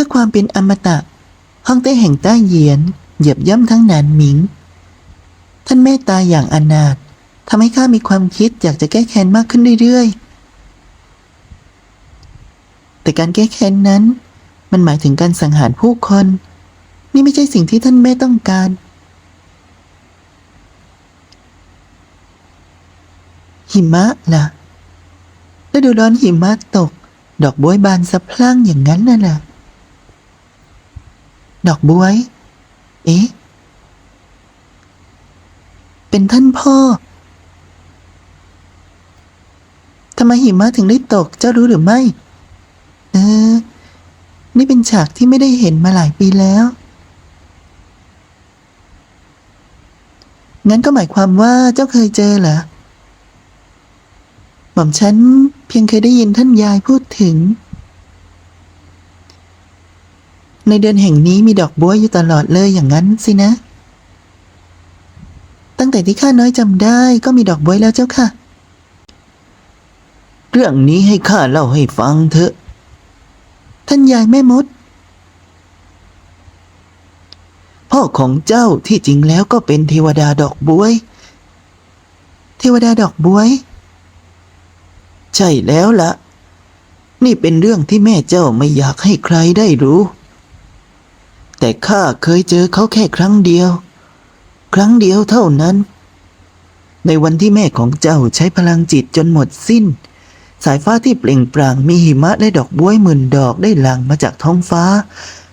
พื่อความเป็นอมตะฮ่องเต้แห่งใต้เยียน เหยียบย่ำทั้งนานหมิง ท่านเมตตาอย่างอนาถทำให้ข้ามีความคิดอยากจะแก้แค้นมากขึ้นเรื่อยๆ แต่การแก้แค้นนั้น มันหมายถึงการสังหารผู้คน นี่ไม่ใช่สิ่งที่ท่านแม่ต้องการ หิมะล่ะฤดูร้อนหิมะตก ดอกบัวบานสะพรั่งอย่างนั้นน่ะล่ะ ดอกบัวเอ๊ะ เป็นท่านพ่อ ทำไมหิมะถึงได้ตก เจ้ารู้หรือไม่ เออ นี่เป็นฉากที่ไม่ได้เห็นมาหลายปีแล้ว งั้นก็หมายความว่าเจ้าเคยเจอเหรอ หม่อมฉันเพียงเคยได้ยินท่านยายพูดถึง ในเดือนแห่งนี้มีดอกบัวอยู่ตลอดเลยอย่างนั้นสินะ ตั้งแต่ที่ข้าน้อยจำได้ก็มีดอกบัวแล้วเจ้าค่ะ เรื่องนี้ให้ข้าเล่าให้ฟังเถอะ ท่านยายแม่มด พ่อของเจ้าที่จริงแล้วก็เป็นเทวดาดอกบวยเทวดาดอกบัวใช่แล้วละ่ะนี่เป็นเรื่องที่แม่เจ้าไม่อยากให้ใครได้รู้ แต่ข้าเคยเจอเขาแค่ครั้งเดียว ครั้งเดียวเท่านั้น ในวันที่แม่ของเจ้าใช้พลังจิตจนหมดสิ้น สายฟ้าที่เปล่งปลั่งมีหิมะและดอกบ้วยหมื่นดอกได้หลั่งมาจากท้องฟ้า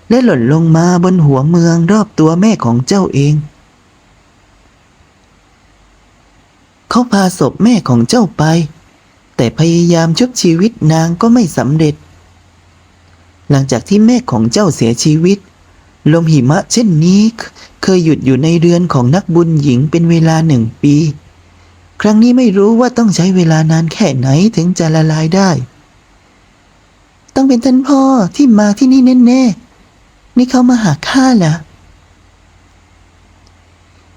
และหล่นลงมาบนหัวเมืองรอบตัวแม่ของเจ้าเอง เขาพาศพแม่ของเจ้าไป แต่พยายามชุบชีวิตนางก็ไม่สำเร็จ หลังจากที่แม่ของเจ้าเสียชีวิต ลมหิมะเช่นนี้เคยหยุดอยู่ในเรือนของนักบุญหญิงเป็นเวลาหนึ่งปี ครั้งนี้ไม่รู้ว่าต้องใช้เวลานานแค่ไหนถึงจะละลายได้ ต้องเป็นท่านพ่อที่มาที่นี่แน่ๆ นี่เขามาหาข้าเหรอ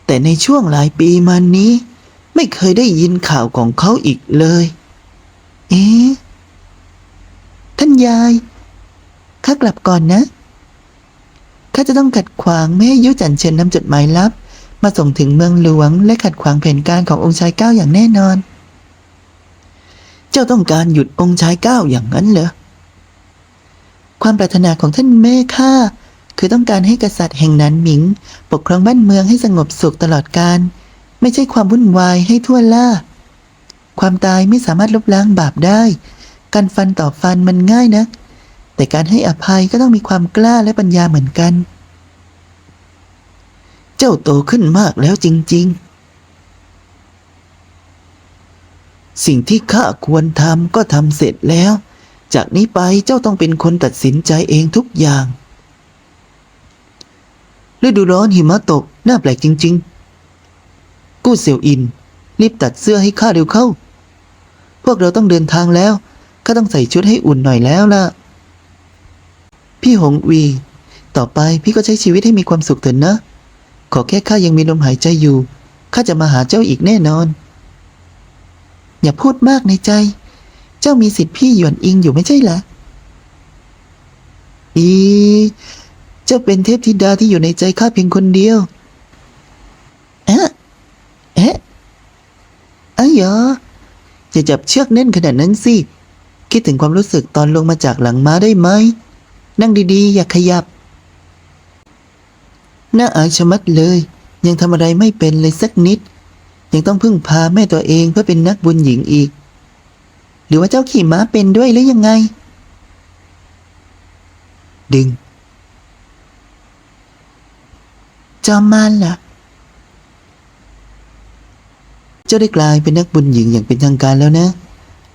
แต่ในช่วงหลายปีมานี้ ไม่เคยได้ยินข่าวของเขาอีกเลย เอ๊ะท่านยายข้ากลับก่อนนะ ข้าจะต้องขัดขวางไม่ให้ยุจันเชิญนำจดหมายลับ มาส่งถึงเมืองหลวง และขัดขวางแผนการขององค์ชายเก้าอย่างแน่นอน เจ้าต้องการหยุดองค์ชายเก้าอย่างนั้นเหรอความปรารถนาของท่านแม่ข้าคือต้องการให้กษัตริย์แห่งนั้นหมิง ปกครองบ้านเมืองให้สงบสุขตลอดกาลไม่ใช่ความวุ่นวายให้ทั่วล่า ความตายไม่สามารถลบล้างบาปได้ การฟันต่อฟันมันง่ายนะ แต่การให้อภัยก็ต้องมีความกล้าและปัญญาเหมือนกัน เจ้าโตขึ้นมากแล้วจริง ๆ สิ่งที่ข้าควรทำก็ทำเสร็จแล้ว จากนี้ไปเจ้าต้องเป็นคนตัดสินใจเองทุกอย่างฤดูร้อนหิมะตกน่าแปลกจริง ๆ กู้เซียวอิน รีบตัดเสื้อให้ข้าเร็วเข้า พวกเราต้องเดินทางแล้วข้าต้องใส่ชุดให้อุ่นหน่อยแล้วล่ะ พี่หงวี ต่อไปพี่ก็ใช้ชีวิตให้มีความสุขเถิดนะ ขอแค่ข้ายังมีลมหายใจอยู่ ข้าจะมาหาเจ้าอีกแน่นอน อย่าพูดมากในใจ เจ้ามีสิทธิ์พี่หยวนอิงอยู่ไม่ใช่เหรอ อี เจ้าเป็นเทพธิดาที่อยู่ในใจข้าเพียงคนเดียวเอ๊ะเอ๊ะอ้ยเหรออย่าจับเชือกแน่นขนาดนั้นสิ คิดถึงความรู้สึกตอนลงมาจากหลังม้าได้ไหม นั่งดีๆ อย่าขยับ น่าอายชะมัดเลย ยังทำอะไรไม่เป็นเลยสักนิด ยังต้องพึ่งพาแม่ตัวเองเพื่อเป็นนักบุญหญิงอีก หรือว่าเจ้าขี่ม้าเป็นด้วยหรือยังไง ดึง จอมมารล่ะ เจ้าได้กลายเป็นนักบุญหญิงอย่างเป็นทางการแล้วนะ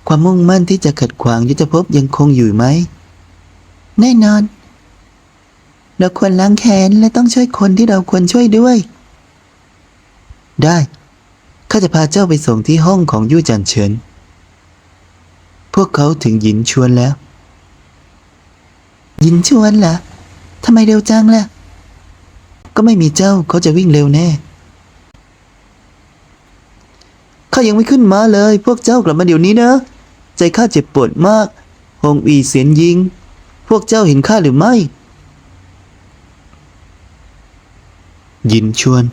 ความมุ่งมั่นที่จะขัดขวางยุทธภพยังคงอยู่ไหม แน่นอน เราควรล้างแค้นและต้องช่วยคนที่เราควรช่วยด้วย ได้ ข้าจะพาเจ้าไปส่งที่ห้องของยู่จันเฉิน พวกเขาถึงหยินชวนแล้วยินชวนล่ะทำไมเร็วจังล่ะ ก็ไม่มีเจ้าเขาจะวิ่งเร็วแน่ข้ายังไม่ขึ้นมาเลย พวกเจ้ากลับมาเดี๋ยวนี้นะ ใจข้าเจ็บปวดมากฮงอีเสียนยิง พวกเจ้าเห็นข้าหรือไม่ ยินชวน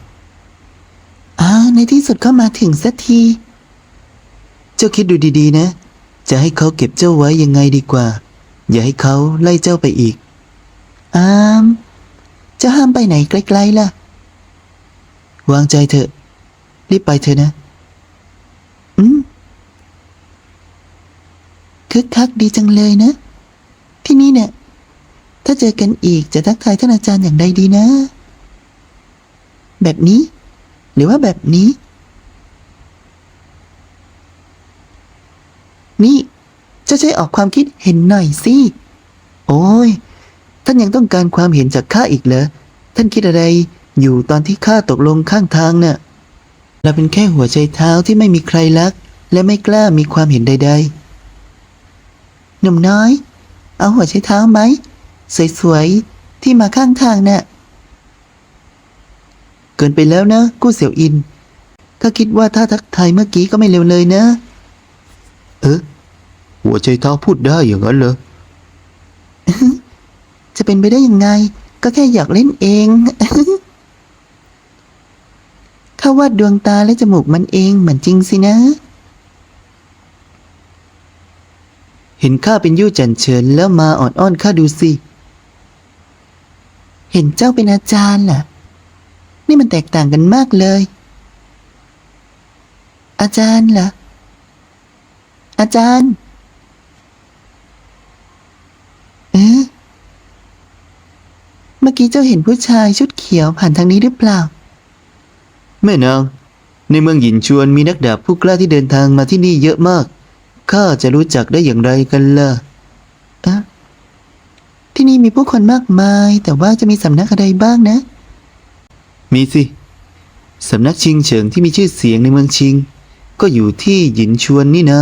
อ่าในที่สุดก็มาถึงสักที เจ้าคิดดูดีๆนะ จะให้เขาเก็บเจ้าไว้ยังไงดีกว่า อย่าให้เขาไล่เจ้าไปอีก อ้ามจะห้ามไปไหนไกลๆล่ะ วางใจเถอะ รีบไปเถอะนะ อืมคึกคักดีจังเลยนะ ที่นี่เนี่ย ถ้าเจอกันอีกจะทักทายท่านอาจารย์อย่างใดดีนะ แบบนี้ หรือว่าแบบนี้ นี่จะช่วยออกความคิดเห็นหน่อยสิ โอ้ย ท่านยังต้องการความเห็นจากข้าอีกเหรอ ท่านคิดอะไรอยู่ตอนที่ข้าตกลงข้างทางเน่ะเราเป็นแค่หัวใจเท้าที่ไม่มีใครรัก และไม่กล้ามีความเห็นใดหนุ่มน้อย เอาหัวใช้เท้าไหม สวยๆ ที่มาข้างทางน่ะ เกินไปแล้วนะ กู้เสี่ยวอินข้าคิดว่าถ้าทักทายเมื่อกี้ก็ไม่เร็วเลยนะ เอ๊ะหัวใจเท้าพูดได้อย่างนั้นเหรอ จะเป็นไปได้ยังไง ก็แค่อยากเล่นเองข้าวาดดวงตาและจมูกมันเองเหมือนจริงสินะ เห็นข้าเป็นยู่จันเฉินแล้วมาอ่อนอ้อนข้าดูสิ เห็นเจ้าเป็นอาจารย์ล่ะ นี่มันแตกต่างกันมากเลย อาจารย์ล่ะ อาจารย์ เอ๊ะเมื่อกี้เจ้าเห็นผู้ชายชุดเขียวผ่านทางนี้หรือเปล่า แม่นางในเมืองหยินชวนมีนักดาบผู้กล้าที่เดินทางมาที่นี่เยอะมาก ข้าจะรู้จักได้อย่างไรกันล่ะอะที่นี่มีผู้คนมากมาย แต่ว่าจะมีสำนักอะไรบ้างนะ มีสิสำนักชิงเฉิงที่มีชื่อเสียงในเมืองชิง ก็อยู่ที่หยินชวนนี่นะ